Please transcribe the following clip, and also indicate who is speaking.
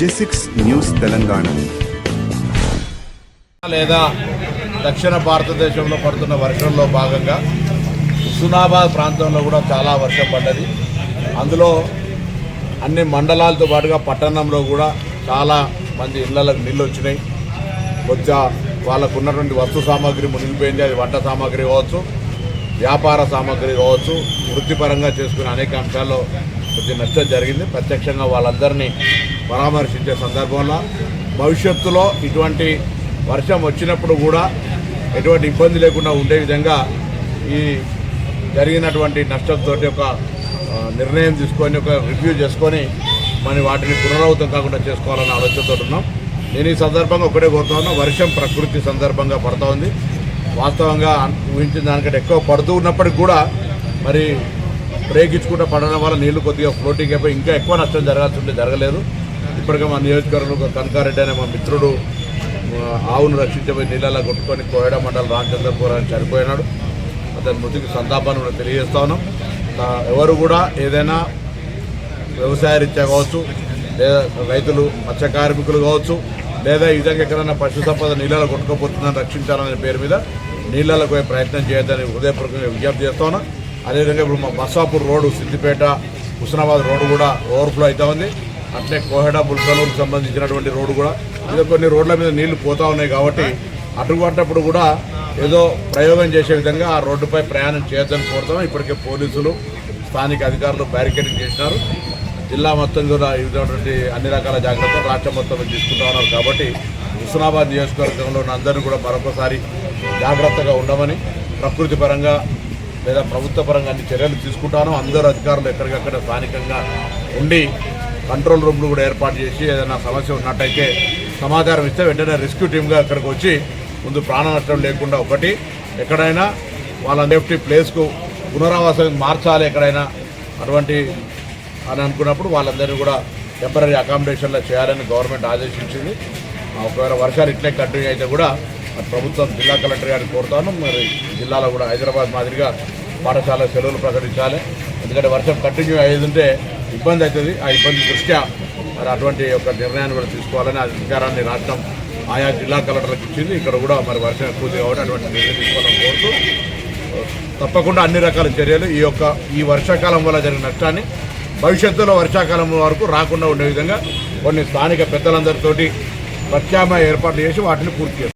Speaker 1: జెసిక్స్ news Telangana.
Speaker 2: లేదా దక్షిణ భారతదేశంలో పడుతున్న వర్షంలో భాగంగా హుస్నాబాద్ ప్రాంతంలో కూడా చాలా వర్షం పడ్డది. అందులో అన్ని మండలాలతో పాటుగా పట్టణంలో కూడా చాలా మంది ఇళ్ళకు నీళ్ళు వచ్చినాయి. కొద్దిగా వాళ్ళకు ఉన్నటువంటి వస్తు సామాగ్రి మునిగిపోయింది. అది వంట సామాగ్రి కావచ్చు వ్యాపార సామాగ్రి కావచ్చు వృత్తిపరంగా చేసుకునే అనేక అంశాల్లో కొద్ది నష్టం జరిగింది. ప్రత్యక్షంగా వాళ్ళందరినీ పరామర్శించే సందర్భంలో భవిష్యత్తులో ఇటువంటి వర్షం వచ్చినప్పుడు కూడా ఎటువంటి ఇబ్బంది లేకుండా ఉండే విధంగా ఈ జరిగినటువంటి నష్టంతో ఒక నిర్ణయం తీసుకొని ఒక రివ్యూ చేసుకొని మరి వాటిని పునరావృతం కాకుండా చేసుకోవాలన్న ఆలోచనతో ఉన్నాం. నేను ఈ సందర్భంగా ఒకటే కోరుతా ఉన్నా వర్షం ప్రకృతి సందర్భంగా పడుతూ ఉంది. వాస్తవంగా ఊహించిన దానికంటే ఎక్కువ పడుతూ ఉన్నప్పటికి కూడా మరి బ్రేక్ ఇచ్చుకుంటూ పడడం వల్ల నీళ్ళు కొద్దిగా ఫ్లోటింగ్ అయిపోయి ఇంకా ఎక్కువ నష్టం జరగాల్సి ఉంటే జరగలేదు. ఇప్పటికే మా నియోజకవర్గంలో కనకారెడ్డి అనే మా మిత్రుడు ఆవును రక్షించబోయి నీళ్ళలో కొట్టుకొని కోయడ మండలం రామచంద్రపూర్ అని చనిపోయినాడు. అతని మృతికి సంతాపాన్ని కూడా తెలియజేస్తా ఉన్నాం. ఎవరు కూడా ఏదైనా వ్యవసాయ రీత్యా కావచ్చు లేదా రైతులు మత్స్య కార్మికులు కావచ్చు లేదా ఈ విధంగా ఎక్కడైనా పశు సంపద నీళ్ళలో కొట్టుకోపోతుందని రక్షించాలనే పేరు మీద నీళ్ళలో పోయే ప్రయత్నం చేయొద్దని హృదయపూర్వకంగా విజ్ఞప్తి చేస్తా అదేవిధంగా ఇప్పుడు మా బస్సాపూర్ రోడ్డు సిద్దిపేట హుస్నాబాద్ రోడ్డు కూడా ఓవర్ఫ్లో అవుతా ఉంది. అట్లే కోహెడ బుల్కనూరుకు సంబంధించినటువంటి రోడ్డు కూడా. ఇది కొన్ని రోడ్ల మీద నీళ్ళు పోతా ఉన్నాయి కాబట్టి అటువంటిప్పుడు కూడా ఏదో ప్రయోగం చేసే విధంగా ఆ రోడ్డుపై ప్రయాణం చేయొద్దని కోరుతాం. ఇప్పటికే పోలీసులు స్థానిక అధికారులు బ్యారికేడింగ్ చేసినారు. జిల్లా మొత్తం కూడా ఈ విధమైనటువంటి అన్ని రకాల జాగ్రత్తలు రాష్ట్రం మొత్తం తీసుకుంటా ఉన్నారు కాబట్టి హుస్నాబాద్ నియోజకవర్గంలో ఉన్న అందరినీ కూడా మరొకసారి జాగ్రత్తగా ఉండమని ప్రకృతి పరంగా లేదా ప్రభుత్వ పరంగా అన్ని చర్యలు తీసుకుంటాను. అందరూ అధికారులు ఎక్కడికక్కడ స్థానికంగా ఉండి కంట్రోల్ రూమ్లు కూడా ఏర్పాటు చేసి ఏదైనా సమస్య ఉన్నట్టయితే సమాచారం ఇస్తే వెంటనే రెస్క్యూ టీమ్గా అక్కడికి వచ్చి ముందు ప్రాణ నష్టం లేకుండా ఒకటి. ఎక్కడైనా వాళ్ళ సేఫ్టీ ప్లేస్కు పునరావాసం మార్చాలి ఎక్కడైనా అటువంటి అని అనుకున్నప్పుడు వాళ్ళందరినీ కూడా టెంపరీ అకామిడేషన్లో చేయాలని గవర్నమెంట్ ఆదేశించింది. ఒకవేళ వర్షాలు ఇట్లే కంటిన్యూ అయితే కూడా ప్రభుత్వం జిల్లా కలెక్టర్ గారిని కోరుతాను. మరి జిల్లాలో కూడా హైదరాబాద్ మాదిరిగా పాఠశాల సెలవులు ప్రకటించాలి. ఎందుకంటే వర్షం కంటిన్యూ అయ్యేది ఉంటే ఇబ్బంది అవుతుంది. ఆ ఇబ్బంది దృష్ట్యా మరి అటువంటి యొక్క నిర్ణయాన్ని కూడా తీసుకోవాలని ఆ అధికారాన్ని రాష్ట్రం ఆయా జిల్లా కలెక్టర్లకు ఇచ్చింది. ఇక్కడ కూడా మరి వర్షం ఎక్కువ కాబట్టి అటువంటి నిర్ణయం తీసుకోవాలని కోరుతూ తప్పకుండా అన్ని రకాల చర్యలు ఈ యొక్క ఈ వర్షాకాలం వల్ల జరిగిన నష్టాన్ని భవిష్యత్తులో వర్షాకాలం వరకు రాకుండా ఉండే విధంగా కొన్ని స్థానిక పెద్దలందరితోటి ప్రత్యామ్నాయ ఏర్పాట్లు చేసి వాటిని పూర్తి చేస్తారు